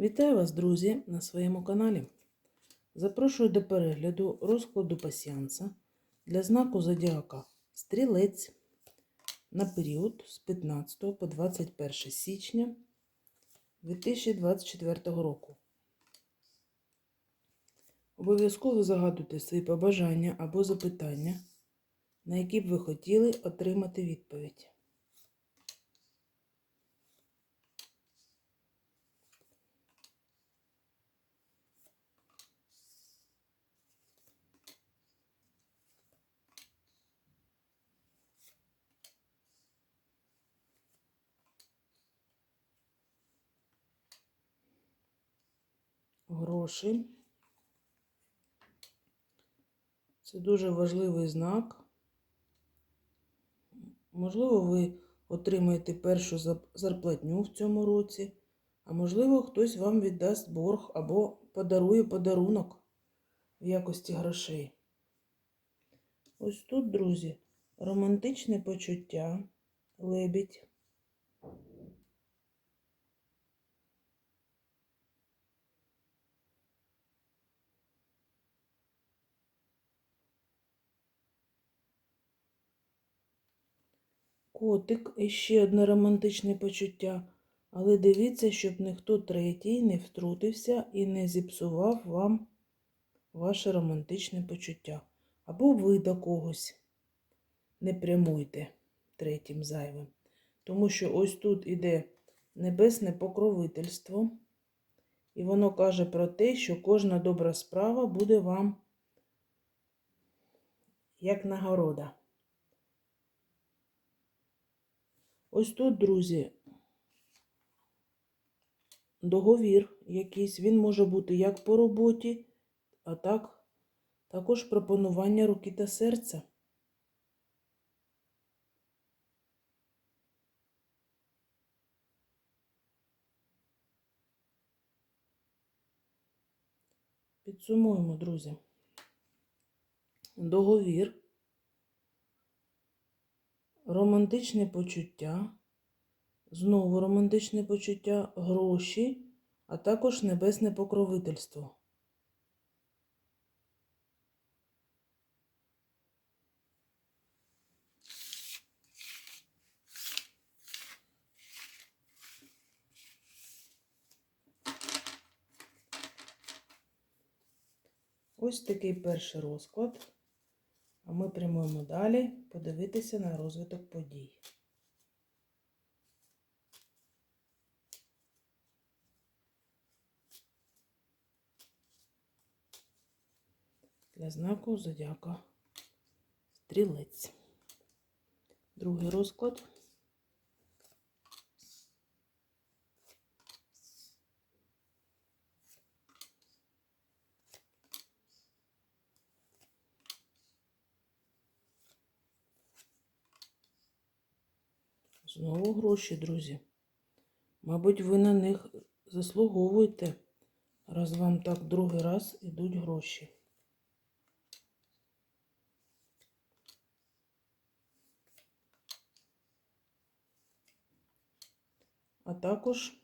Вітаю вас, друзі, на своєму каналі. Запрошую до перегляду розкладу пасіанса для знаку Зодіака Стрілець на період з 15 по 21 січня 2024 року. Обов'язково загадуйте свої побажання або запитання, на які б ви хотіли отримати відповідь. Гроші. Це дуже важливий знак. Можливо, ви отримаєте першу зарплатню в цьому році, а можливо, хтось вам віддасть борг або подарує подарунок в якості грошей. Ось тут, друзі, романтичне почуття, лебідь. Котик і ще одне романтичне почуття. Але дивіться, щоб ніхто третій не втрутився і не зіпсував вам ваше романтичне почуття. Або ви до когось не прямуйте третім зайвим. Тому що ось тут іде небесне покровительство, і воно каже про те, що кожна добра справа буде вам як нагорода. Ось тут, друзі, договір якийсь, він може бути як по роботі, а так також пропонування руки та серця. Підсумуємо, друзі. Договір, романтичне почуття, знову романтичне почуття, гроші, а також небесне покровительство. Ось такий перший розклад. А ми прямуємо далі подивитися на розвиток подій. Для знаку зодіака стрілець. Другий розклад. Знову гроші, друзі. Мабуть, ви на них заслуговуєте, раз вам так другий раз ідуть гроші. А також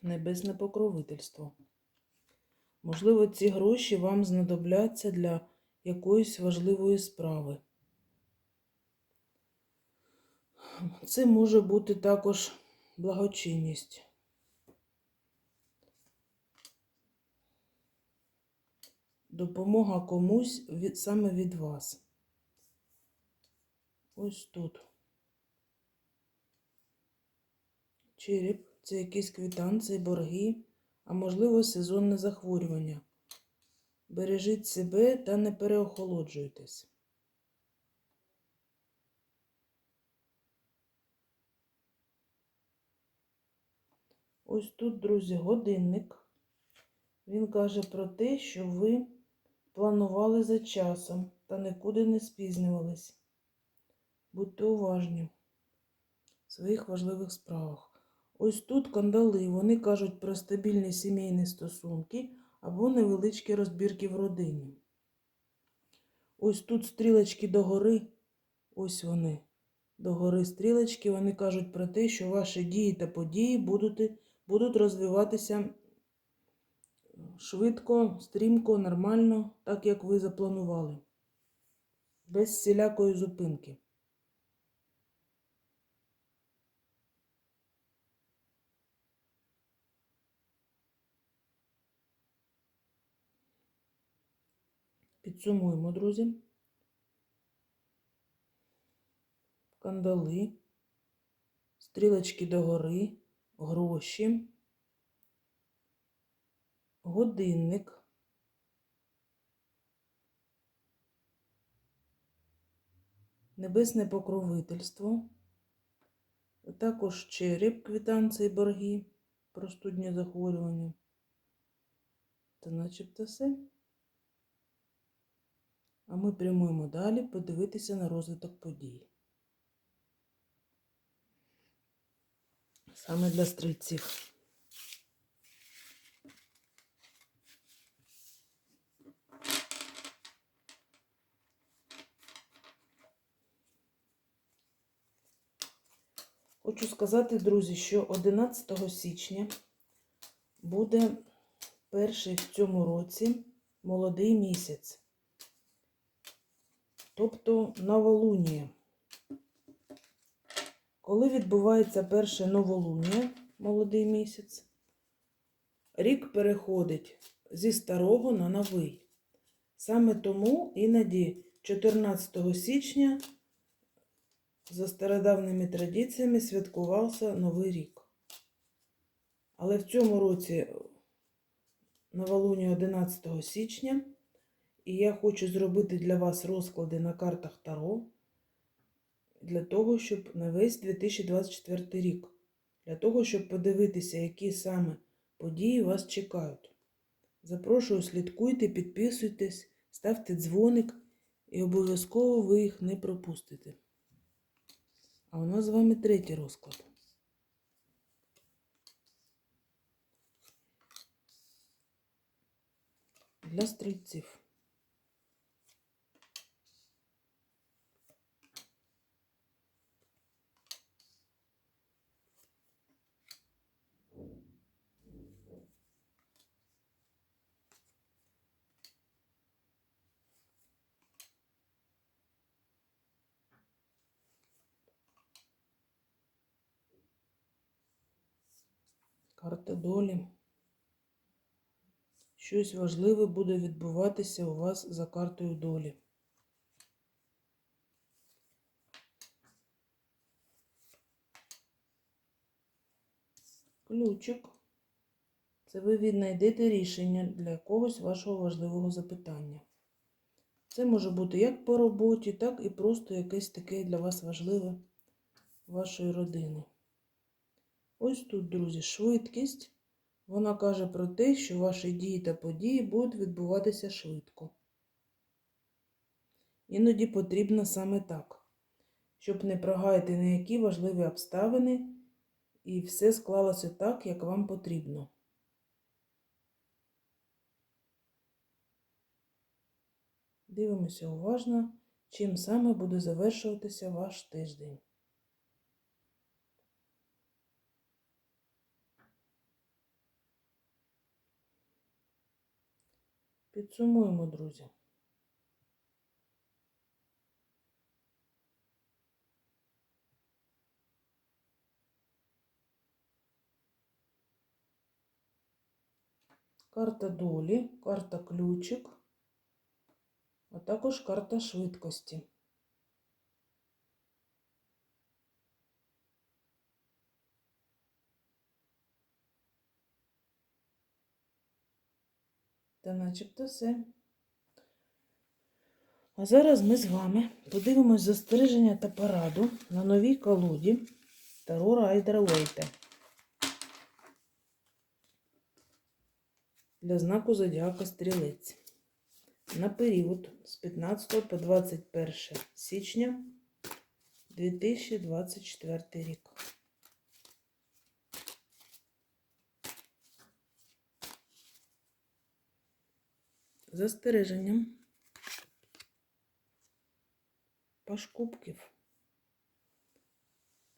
небесне покровительство. Можливо, ці гроші вам знадобляться для якоїсь важливої справи. Це може бути також благочинність. Допомога комусь від, саме від вас. Ось тут. Череп це якісь квитанції, борги, а можливо сезонне захворювання. Бережіть себе та не переохолоджуйтесь. Ось тут, друзі, годинник. Він каже про те, що ви планували за часом та нікуди не спізнювались. Будьте уважні в своїх важливих справах. Ось тут кандали, вони кажуть про стабільні сімейні стосунки або невеличкі розбірки в родині. Ось тут стрілочки догори, ось вони. Догори стрілочки, вони кажуть про те, що ваші дії та події будуть будуть розвиватися швидко, стрімко, нормально, так як ви запланували, без всілякої зупинки. Підсумуємо, друзі. Кандали, стрілочки догори, гроші, годинник, небесне покровительство, також череп, квитанції, борги, простудні захворювання. Та начебто все. А ми прямуємо далі подивитися на розвиток подій. Саме для стрільців. Хочу сказати, друзі, що 11 січня буде перший в цьому році молодий місяць тобто новолунія. Коли відбувається перше новолунія, молодий місяць, рік переходить зі старого на новий. Саме тому іноді 14 січня за стародавними традиціями святкувався Новий рік. Але в цьому році новолунія 11 січня. І я хочу зробити для вас розклади на картах Таро для того, щоб на весь 2024 рік. Для того, щоб подивитися, які саме події вас чекають. Запрошую, слідкуйте, підписуйтесь, ставте дзвоник і обов'язково ви їх не пропустите. А у нас з вами третій розклад. Для стрільців. Карта долі. Щось важливе буде відбуватися у вас за картою долі. Ключик. Це ви віднайдете рішення для якогось вашого важливого запитання. Це може бути як по роботі, так і просто якесь таке для вас важливе вашої родини. Ось тут, друзі, швидкість. Вона каже про те, що ваші дії та події будуть відбуватися швидко. Іноді потрібно саме так, щоб не прогаяти на важливі обставини, і все склалося так, як вам потрібно. Дивимося уважно, чим саме буде завершуватися ваш тиждень. Підсумуємо, друзі. Карта долі, карта ключик, а також карта швидкості. Та начебто все. А зараз ми з вами подивимось застереження та пораду на новій колоді Таро Райдер Лейте для знаку Зодіака Стрілець на період з 15 по 21 січня 2024 рік. Застереженням паш кубків,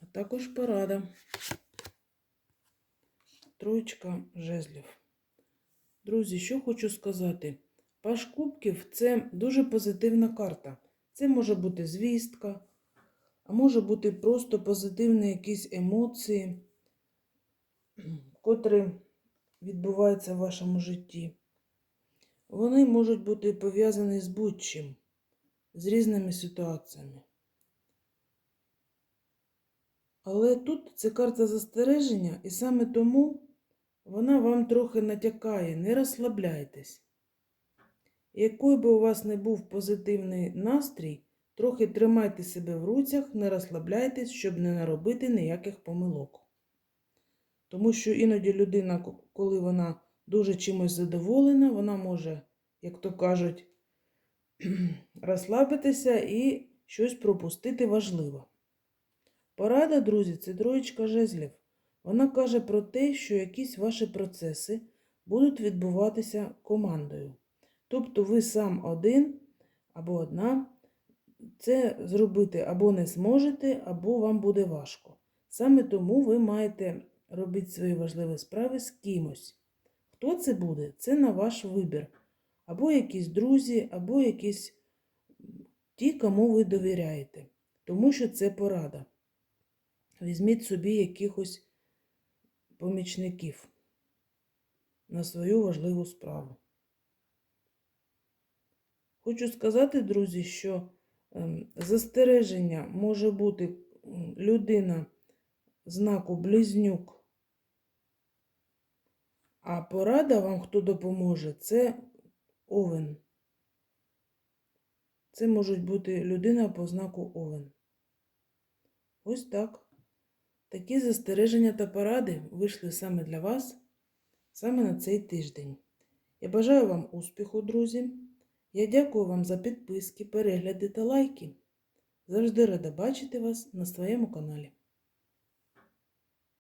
а також порада. Троєчка жезлів. Друзі, що хочу сказати. Паш кубків це дуже позитивна карта. Це може бути звістка, а може бути просто позитивні якісь емоції, котрі відбуваються в вашому житті. Вони можуть бути пов'язані з будь-чим, з різними ситуаціями. Але тут це карта застереження, і саме тому вона вам трохи натякає, не розслабляйтесь. Який би у вас не був позитивний настрій, трохи тримайте себе в руцях, не розслабляйтесь, щоб не наробити ніяких помилок. Тому що іноді людина, коли вона дуже чимось задоволена, вона може, як то кажуть, розслабитися і щось пропустити важливе. Порада, друзі, це троєчка жезлів. Вона каже про те, що якісь ваші процеси будуть відбуватися командою. Тобто ви сам один або одна це зробити або не зможете, або вам буде важко. Саме тому ви маєте робити свої важливі справи з кимось. Хто це буде? Це на ваш вибір. Або якісь друзі, або якісь ті, кому ви довіряєте. Тому що це порада. Візьміть собі якихось помічників на свою важливу справу. Хочу сказати, друзі, що ем, застереження може бути людина знаку близнюк, а порада вам, хто допоможе, це овен. Це можуть бути людина по знаку овен. Ось так. Такі застереження та поради вийшли саме для вас, саме на цей тиждень. Я бажаю вам успіху, друзі. Я дякую вам за підписки, перегляди та лайки. Завжди рада бачити вас на своєму каналі.